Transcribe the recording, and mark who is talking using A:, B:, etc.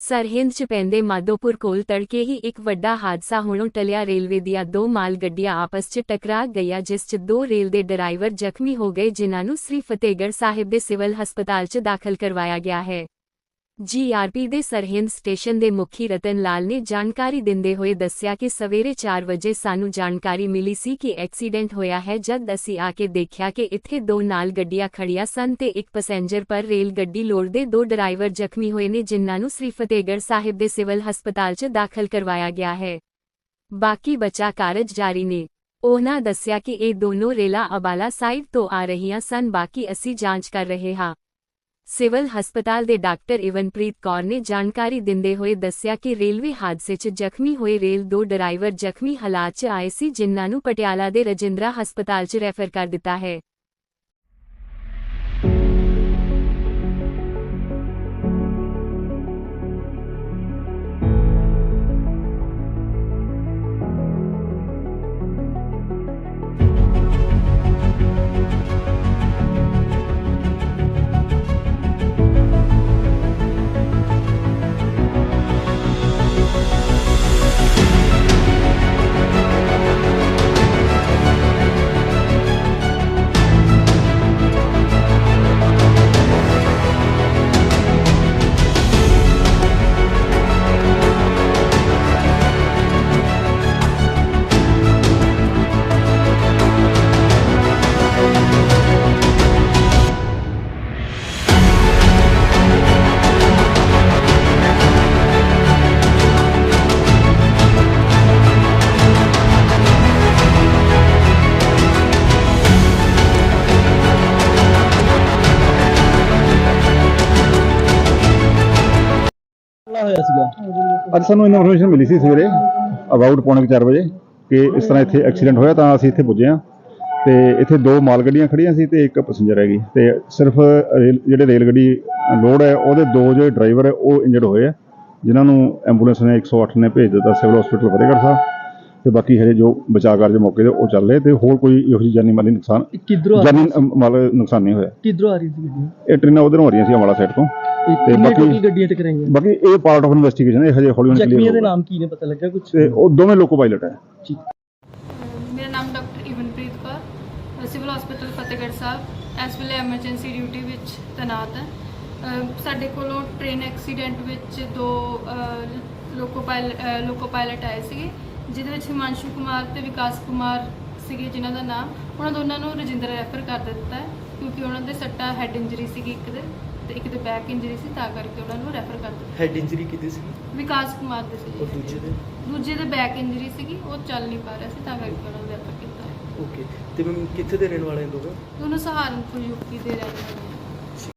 A: ਸਰਹਿੰਦ ਚ ਪੈਂਦੇ ਮਾਧੋਪੁਰ ਕੋਲ ਤੜਕੇ ਹੀ ਇੱਕ ਵੱਡਾ ਹਾਦਸਾ ਹੋਣੋਂ ਟਲਿਆ ਰੇਲਵੇ ਦੀਆਂ ਦੋ ਮਾਲ ਗੱਡੀਆਂ ਆਪਸ ਚ ਟਕਰਾ ਗਈਆਂ, ਜਿਸ ਚ ਦੋ ਰੇਲ ਦੇ ਡਰਾਈਵਰ ਜ਼ਖਮੀ ਹੋ ਗਏ, ਜਿਨ੍ਹਾਂ ਨੂੰ ਸ੍ਰੀ ਫਤਿਹਗੜ੍ਹ ਸਾਹਿਬ ਦੇ ਸਿਵਲ ਹਸਪਤਾਲ ਚ ਦਾਖਲ ਕਰਵਾਇਆ ਗਿਆ ਹੈ। ਜੀਆਰਪੀ ਦੇ ਸਰਹਿੰਦ ਸਟੇਸ਼ਨ ਦੇ ਮੁਖੀ ਰਤਨ ਲਾਲ ਨੇ ਜਾਣਕਾਰੀ ਦਿੰਦੇ ਹੋਏ ਦੱਸਿਆ ਕਿ ਸਵੇਰੇ 4 ਵਜੇ ਸਾਨੂੰ ਜਾਣਕਾਰੀ ਮਿਲੀ ਸੀ ਕਿ ਐਕਸੀਡੈਂਟ ਹੋਇਆ ਹੈ, ਜਦ ਅਸੀਂ ਆ ਕੇ ਦੇਖਿਆ ਕਿ ਇੱਥੇ ਦੋ ਨਾਲ ਗੱਡੀਆਂ ਖੜੀਆਂ ਸਨ ਤੇ ਇੱਕ ਪੈਸੇਂਜਰ ਪਰ ਰੇਲ ਗੱਡੀ ਲੋਡ ਦੇ ਦੋ ਡਰਾਈਵਰ ਜ਼ਖਮੀ ਹੋਏ ਨੇ, ਜਿਨ੍ਹਾਂ ਨੂੰ ਸ੍ਰੀ ਫਤਿਹਗੜ੍ਹ ਸਾਹਿਬ ਦੇ ਸਿਵਲ ਹਸਪਤਾਲ 'ਚ ਦਾਖਲ ਕਰਵਾਇਆ ਗਿਆ ਹੈ। ਬਾਕੀ ਬਚਾ ਕਾਰਜ ਜਾਰੀ ਨੇ। ਉਹਨਾਂ ਦੱਸਿਆ ਕਿ ਇਹ ਦੋਨੋਂ ਰੇਲਾਂ ਅਬਾਲਾ ਸਾਈਡ ਤੋਂ ਆ ਰਹੀਆਂ ਸਨ, ਬਾਕੀ ਅਸੀਂ ਜਾਂਚ ਕਰ ਰਹੇ ਹਾਂ। ਸਿਵਲ ਹਸਪਤਾਲ ਦੇ ਡਾਕਟਰ ਇਵਨਪ੍ਰੀਤ ਕੌਰ ਨੇ ਜਾਣਕਾਰੀ ਦਿੰਦੇ ਹੋਏ ਦੱਸਿਆ ਕਿ ਰੇਲਵੇ ਹਾਦਸੇ 'ਚ ਜ਼ਖਮੀ ਹੋਏ ਰੇਲ ਦੋ ਡਰਾਈਵਰ ਜ਼ਖਮੀ ਹਾਲਾਤ 'ਚ ਆਏ ਸੀ, ਜਿਨ੍ਹਾਂ ਨੂੰ ਪਟਿਆਲਾ ਦੇ ਰਜਿੰਦਰਾ ਹਸਪਤਾਲ 'ਚ ਰੈਫਰ ਕਰ ਦਿੱਤਾ ਹੈ।
B: ਹਮਲਾ ਹੋਇਆ ਸੀਗਾ।
C: ਅੱਜ ਸਾਨੂੰ ਇਨਫੋਰਮੇਸ਼ਨ ਮਿਲੀ ਸੀ ਸਵੇਰੇ ਅਬਾਊਟ ਪੌਣੇ 4 ਵਜੇ, ਕਿ ਇਸ ਤਰ੍ਹਾਂ ਇੱਥੇ ਐਕਸੀਡੈਂਟ ਹੋਇਆ ਤਾਂ ਅਸੀਂ ਇੱਥੇ ਪੁੱਜੇ ਹਾਂ। ਤੇ ਇੱਥੇ ਦੋ ਮਾਲ ਗੱਡੀਆਂ ਖੜੀਆਂ ਸੀ ਤੇ ਇੱਕ ਪੈਸੇਂਜਰ ਹੈਗੀ ਤੇ ਸਿਰਫ ਰੇਲ, ਜਿਹੜੇ ਰੇਲ ਗੱਡੀ ਲੋਡ ਹੈ, ਉਹਦੇ ਦੋ ਜਿਹੜੇ ਡਰਾਈਵਰ ਹੈ, ਉਹ ਇੰਜਰਡ ਹੋਏ ਆ ਜਿਨ੍ਹਾਂ ਨੂੰ ਐਂਬੂਲੈਂਸ ਨੇ 108 ਨੇ ਭੇਜ ਦਿੱਤਾ ਸਿਵਲ ਹਸਪੀਟਲ ਫਤਿਹਗੜ੍ਹ ਸਾਹਿਬ। ਤੇ ਬਾਕੀ ਹਜੇ ਜੋ ਬਚਾਅ ਕਾਰਜ ਮੌਕੇ ਤੇ ਉਹ ਚੱਲ ਰਹੇ ਤੇ ਹੋਰ ਕੋਈ ਇਹੋ ਜਿਹੀ ਜਾਨੀ ਮਾਲੀ ਨੁਕਸਾਨ
B: ਇਹ ਕਿੱਧਰੋਂ ਆ
C: ਜਾਨੀ ਅਮ, ਮਾਲ ਨੁਕਸਾਨ ਨਹੀਂ ਹੋਇਆ।
B: ਕਿੱਧਰੋਂ ਆ ਰਹੀ ਸੀ ਗੱਡੀ?
C: ਇਹ ਟ੍ਰੇਨਾਂ ਉਧਰੋਂ ਆ ਰਹੀਆਂ ਸੀ ਅੰਬਾਲਾ ਸਾਈਡ ਤੋਂ। ਤੇ
B: ਕਿੰਨੇ
C: ਬਾਕੀ-
B: ਟੋਟਲ ਗੱਡੀਆਂ ਟਕਰਾਈਆਂ
C: ਬਾਕੀ ਇਹ ਪਾਰਟ ਆਫ ਇਨਵੈਸਟੀਗੇਸ਼ਨ ਹੈ ਇਹ ਹਜੇ ਹੌਲੀ ਹੌਲੀ
B: ਜ਼ਖਮੀਆਂ ਦੇ
C: ਕਲੀਅਰ
B: ਨਾਮ ਕੀ ਨੇ ਪਤਾ ਲੱਗਾ ਕੁਝ
C: ਤੇ ਉਹ ਦੋਵੇਂ ਲੋਕੋ ਪਾਇਲਟ ਹੈ।
B: ਠੀਕ।
D: ਮੇਰਾ ਨਾਮ doctor Ivanpreet Kaur civil hospital Fatehgarh Sahib. ਇਸ ਵੇਲੇ ਐਮਰਜੈਂਸੀ ਡਿਊਟੀ ਵਿੱਚ ਤੈਨਾਤ ਹੈ। ਸਾਡੇ ਕੋਲੋਂ ਟ੍ਰੇਨ ਐਕਸੀਡੈਂਟ ਵਿੱਚ ਦੋ ਲੋਕੋ ਪਾਇਲਟ ਆਏ ਸੀਗੇ। ਜਿਹਦੇ ਵਿੱਚ ਹਿਮਾਂਸ਼ੂ ਕੁਮਾਰ ਤੇ ਵਿਕਾਸ ਕੁਮਾਰ ਸੀਗੇ ਜਿਨ੍ਹਾਂ ਦਾ ਨਾਮ ਉਹਨਾਂ ਦੋਨਾਂ ਨੂੰ ਰਜਿੰਦਰ ਰੈਫਰ ਕਰ ਦਿੱਤਾ ਹੈ ਕਿਉਂਕਿ ਉਹਨਾਂ ਦੇ ਸੱਟਾ ਹੈਡ ਇੰਜਰੀ ਸੀਗੀ ਇੱਕ ਦੇ ਤੇ ਇੱਕ ਦੇ ਬੈਕ ਇੰਜਰੀ ਸੀ ਤਾਂ ਕਰਕੇ ਉਹਨਾਂ ਨੂੰ ਰੈਫਰ ਕਰ ਦਿੱਤਾ।
E: ਹੈਡ ਇੰਜਰੀ ਕਿਤੇ ਸੀ
D: ਵਿਕਾਸ ਕੁਮਾਰ ਦੇ
E: ਔਰ
D: ਸੀ
E: ਦੂਜੇ ਦੇ?
D: ਦੂਜੇ ਦੇ ਬੈਕ ਇੰਜਰੀ ਸੀਗੀ ਉਹ ਚੱਲ ਨਹੀਂ ਪਾ ਰਿਹਾ ਸੀ ਤਾਂ ਕਰਕੇ ਉਹਨਾਂ ਨੂੰ ਰੈਫਰ ਕੀਤਾ
E: ਓਕੇ ਤੇ ਮੈਂ ਕਿੱਥੇ ਦੇ ਰਹਿਣ ਵਾਲੇ ਲੋਕ
D: ਦੋਨੋਂ ਸਹਾਰਨਪੁਰ ਯੂਪੀ ਦੇ ਰਹਿਣ ਵਾਲੇ